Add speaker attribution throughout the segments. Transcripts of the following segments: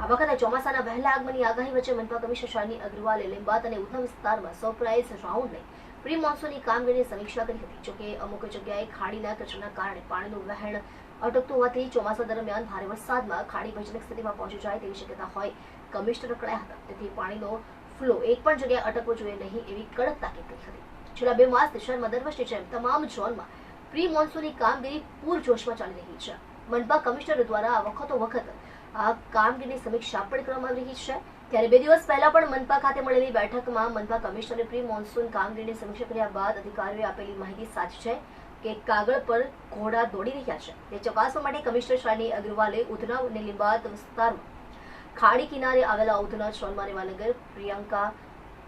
Speaker 1: આ વખતે ચોમાસાના વહેલા આગમનની આગાહી વચ્ચે મનપા કમિશનર શાલિની અગ્રવાલે લીંબાત અને ઉધના વિસ્તારમાં સરપ્રાઇઝ રાઉન્ડને પ્રી મોન્સૂનની કામગીરીની સમીક્ષા કરી હતી. જોકે અમુક જગ્યાએ ખાડીના કચરાના કારણે પાણીનું વહેણ અટકતું હોવાથી ચોમાસા દરમિયાન ભારે વરસાદમાં ખાડી ભયજનક સ્થિતિમાં પહોંચી જાય તેવી શક્યતા હોય કમિશનર અકળાયા હતા. તેથી પાણીનો ફ્લો એક પણ જગ્યાએ અટકવો જોઈએ નહીં એવી કડક તાકીદ કરી હતી. છેલ્લા બે માસથી શહેરમાં દર વર્ષની જેમ તમામ ઝોનમાં પ્રી મોન્સૂનની કામગીરી પૂરજોશમાં ચાલી રહી છે. મનપા કમિશનર દ્વારા વખતો વખત આ કામગીરીની સમીક્ષા પણ કરવામાં આવી રહી છે. ત્યારે બે દિવસ પહેલા પણ મનપા ખાતે મળેલી બેઠકમાં મનપા કમિશનરે પ્રી મોન્સૂન કામગીરીની સમીક્ષા કર્યા બાદ અધિકારીઓએ આપેલી માહિતી સાચી છે કે કાગળ પર ઘોડા દોડી રહ્યા છે. તે ચકાસવા માટે કમિશનર શાલિની અગ્રવાલે ઉધના અને લીંબાદ વિસ્તારમાં ખાડી કિનારે આવેલા ઉધના ચોનમારે રેવાનગર પ્રિયંકા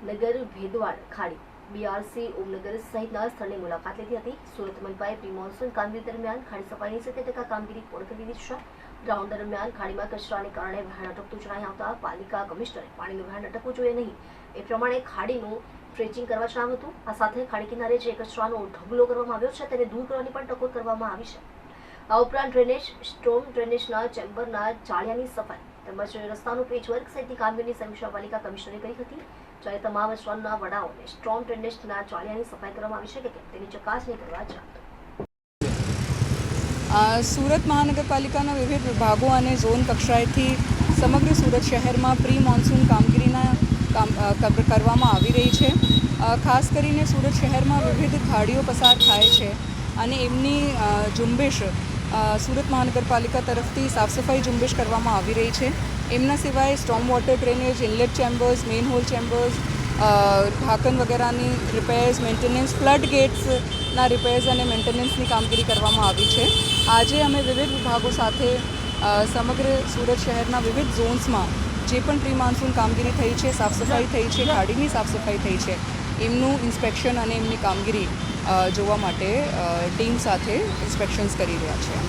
Speaker 1: નગર, ભેદવાડ, ખાડી, બીઆરસી ઓમનગર સહિતના સ્થળની મુલાકાત લીધી હતી. સુરત મનપાએ પ્રી મોન્સૂન કામગીરી દરમિયાન ખાડી સફાઈની સિત્તેર ટકા કામગીરી પૂર્ણ કરી દીધી છે. રાઉન્ડ દરમિયાન ખાડીમાં કચરાને કારણે વહેણ અટકતું જણાઈ આવતા પાલિકા કમિશનરે પાણીનું વહેણ અટકવું જોઈએ નહીં. એ પ્રમાણે ખાડીનું ટ્રેચિંગ કરવા જણાવ્યું હતું. આ સાથે ખાડી કિનારે જે કચરાનો ઢગલો કરવામાં આવ્યો છે તેને દૂર કરવાની પણ ટકોર કરવામાં આવી છે. આ ઉપરાંત ડ્રેનેજ સ્ટોમ ડ્રેનેજના ચેમ્બરના ચાળિયાની સફાઈ તેમજ રસ્તાનું પેચવર્ક સહિતની કામગીરીની સમીક્ષા પાલિકા કમિશનરે કરી હતી. જ્યારે તમામ સ્ટોનના વડાઓને સ્ટ્રોંગ ડ્રેનેજના ચાળિયાની સફાઈ કરવામાં આવી છે કે તેની ચકાસણી કરવા જણાવ્યું
Speaker 2: સુરત મહાનગરપાલિકાના વિવિધ વિભાગો અને ઝોન કક્ષાએથી સમગ્ર સુરત શહેરમાં પ્રી મોન્સૂન કામગીરીના કામ કરવામાં આવી રહી છે. ખાસ કરીને સુરત શહેરમાં વિવિધ ખાડીઓ પસાર થાય છે અને એમની ઝુંબેશ સુરત મહાનગરપાલિકા તરફથી સાફ સફાઈ ઝુંબેશ કરવામાં આવી રહી છે. એમના સિવાય storm water drainage, inlet chambers main hole chambers ઢાંકણ વગેરેની રિપેર્સ મેન્ટેનન્સ ફ્લડ ગેટ્સના રિપેર્સ અને મેન્ટેનન્સની કામગીરી કરવામાં આવી છે. આજે અમે વિવિધ વિભાગો સાથે સમગ્ર સુરત શહેરના વિવિધ ઝોન્સમાં જે પણ પ્રી માન્સૂન કામગીરી થઈ છે સાફ સફાઈ થઈ છે ગાડીની સાફસફાઈ થઈ છે, એમનું ઇન્સ્પેક્શન અને એમની કામગીરી જોવા માટે ટીમ સાથે ઇન્સ્પેક્શન્સ કરી રહ્યા છે.